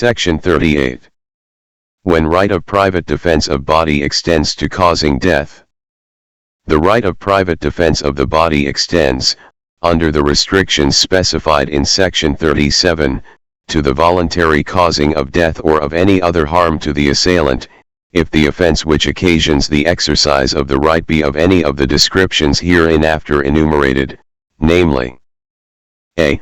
Section 38. When right of private defense of body extends to causing death. The right of private defense of the body extends, under the restrictions specified in Section 37, to the voluntary causing of death or of any other harm to the assailant, if the offense which occasions the exercise of the right be of any of the descriptions hereinafter enumerated, namely, a.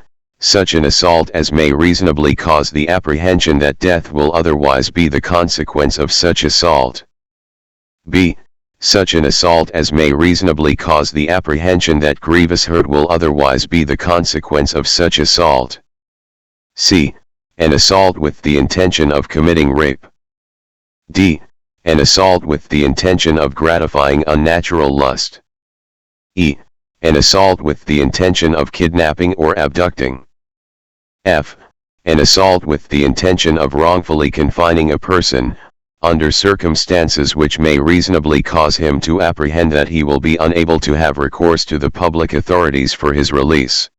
Such an assault as may reasonably cause the apprehension that death will otherwise be the consequence of such assault. b. Such an assault as may reasonably cause the apprehension that grievous hurt will otherwise be the consequence of such assault. c. An assault with the intention of committing rape. d. An assault with the intention of gratifying unnatural lust. e. An assault with the intention of kidnapping or abducting. F. An assault with the intention of wrongfully confining a person, under circumstances which may reasonably cause him to apprehend that he will be unable to have recourse to the public authorities for his release.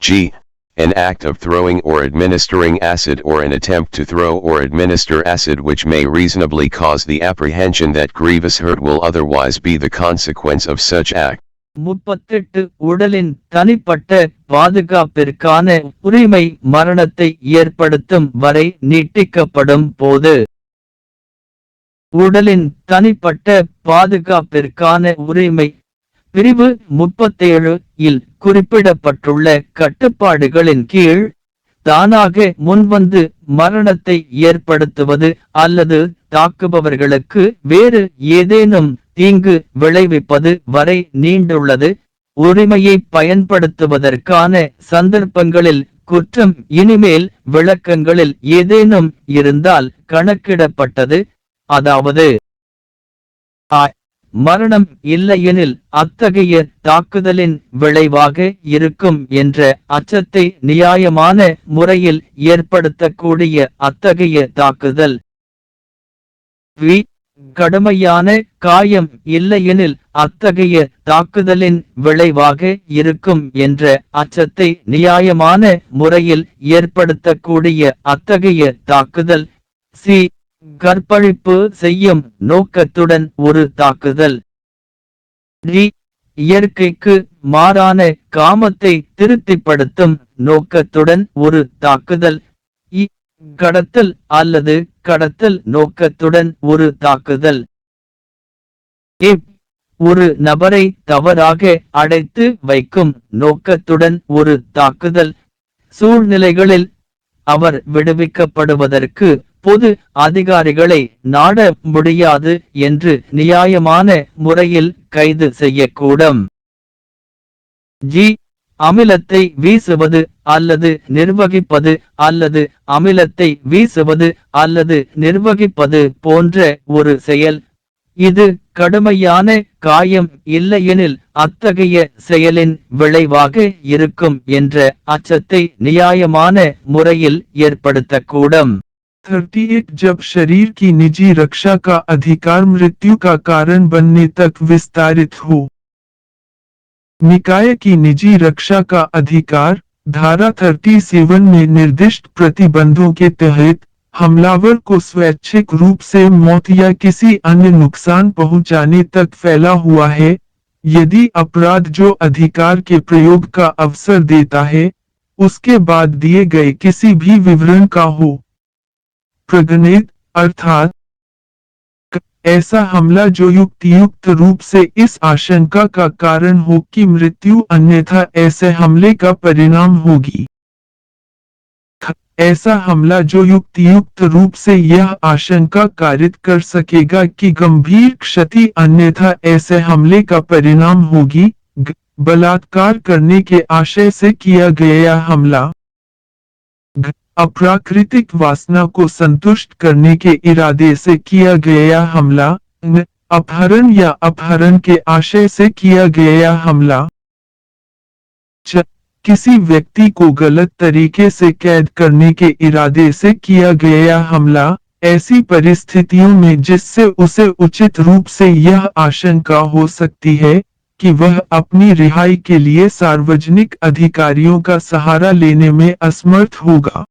g an act of throwing or administering acid or an attempt to throw or administer acid which may reasonably cause the apprehension that grievous hurt will otherwise be the consequence of such act. முப்பத்தெட்டு உடலின் தனிப்பட்ட பாதுகாப்பிற்கான உரிமை மரணத்தை ஏற்படுத்தும் வரை நீட்டிக்கப்படும் போது உடலின் தனிப்பட்ட பாதுகாப்பிற்கான உரிமை பிரிவு முப்பத்தேழு இல் குறிப்பிடப்பட்டுள்ள கட்டுப்பாடுகளின் கீழ் தானாக முன்வந்து மரணத்தை ஏற்படுத்துவது அல்லது தாக்குபவர்களுக்கு வேறு ஏதேனும் தீங்கு விளைவிப்பது வரை நீண்டுள்ளது. உரிமையை பயன்படுத்துவதற்கான சந்தர்ப்பங்களில் குற்றம் இனிமேல் விளக்கங்களில் ஏதேனும் இருந்தால் கணக்கிடப்பட்டது. அதாவது மரணம் இல்லையெனில் அத்தகைய தாக்குதலின் விளைவாக இருக்கும் என்ற அச்சத்தை நியாயமான முறையில் ஏற்படுத்தக்கூடிய அத்தகைய தாக்குதல். வி கடுமையான காயம் இல்லையெனில் அத்தகைய தாக்குதலின் விளைவாக இருக்கும் என்ற அச்சத்தை நியாயமான முறையில் ஏற்படுத்தக்கூடிய அத்தகைய தாக்குதல் சி. கற்பழிப்பு செய்யும் நோக்கத்துடன் ஒரு தாக்குதல். இயற்கைக்கு மாறான காமத்தை திருப்திப்படுத்தும் நோக்கத்துடன் ஒரு தாக்குதல். கடத்தல் அல்லது கடத்தல் நோக்கத்துடன் ஒரு தாக்குதல். ஏ ஒரு நபரை தவறாக அடைத்து வைக்கும் நோக்கத்துடன் ஒரு தாக்குதல். சூழ்நிலைகளில் அவர் விடுவிக்கப்படுவதற்கு பொது அதிகாரிகளை நாட முடியாது என்று நியாயமான முறையில் கைது செய்யக்கூடும். ஜி. அமிலத்தை வீசுவது அல்லது நிர்வகிப்பது அல்லது அமிலத்தை வீசுவது அல்லது நிர்வகிப்பது போன்ற ஒரு செயல் இது கடுமையான காயம் இல்லையெனில் அத்தகைய செயலின் விளைவாக இருக்கும் என்ற அச்சத்தை நியாயமான முறையில் ஏற்படுத்தக்கூடும் 38 जब शरीर की निजी रक्षा का अधिकार मृत्यु का कारण बनने तक विस्तारित हो निकाय की निजी रक्षा का अधिकार, धारा 37 में निर्दिष्ट प्रतिबंधों के तहत, हमलावर को स्वैच्छिक रूप से मौत या किसी अन्य नुकसान पहुँचाने तक फैला हुआ है। यदि अपराध जो अधिकार के प्रयोग का अवसर देता है, उसके बाद दिए गए किसी भी विवरण का हो। प्रगणित, अर्थात ऐसा हमला जो युक्त युक्त रूप से इस आशंका का कारण हो कि मृत्यु अन्यथा ऐसे हमले का परिणाम होगी। ऐसा हमला जो युक्त युक्त रूप से यह आशंका कारित कर सकेगा कि गंभीर क्षति अन्यथा ऐसे हमले का परिणाम होगी। बलात्कार करने के आशय से किया गया हमला अप्राकृतिक वासना को संतुष्ट करने के इरादे से किया गया हमला अपहरण या अपहरण के आशय से किया गया हमला। च, किसी व्यक्ति को गलत तरीके से कैद करने के इरादे से किया गया हमला ऐसी परिस्थितियों में जिससे उसे उचित रूप से यह आशंका हो सकती है कि वह अपनी रिहाई के लिए सार्वजनिक अधिकारियों का सहारा लेने में असमर्थ होगा।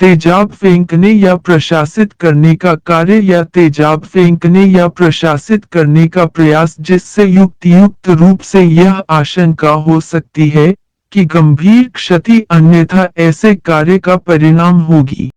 तेजाब फेंकने या प्रशासित करने का कार्य या तेजाब फेंकने या प्रशासित करने का प्रयास जिससे युक्त युक्त रूप से यह आशंका हो सकती है कि गंभीर क्षति अन्यथा ऐसे कार्य का परिणाम होगी।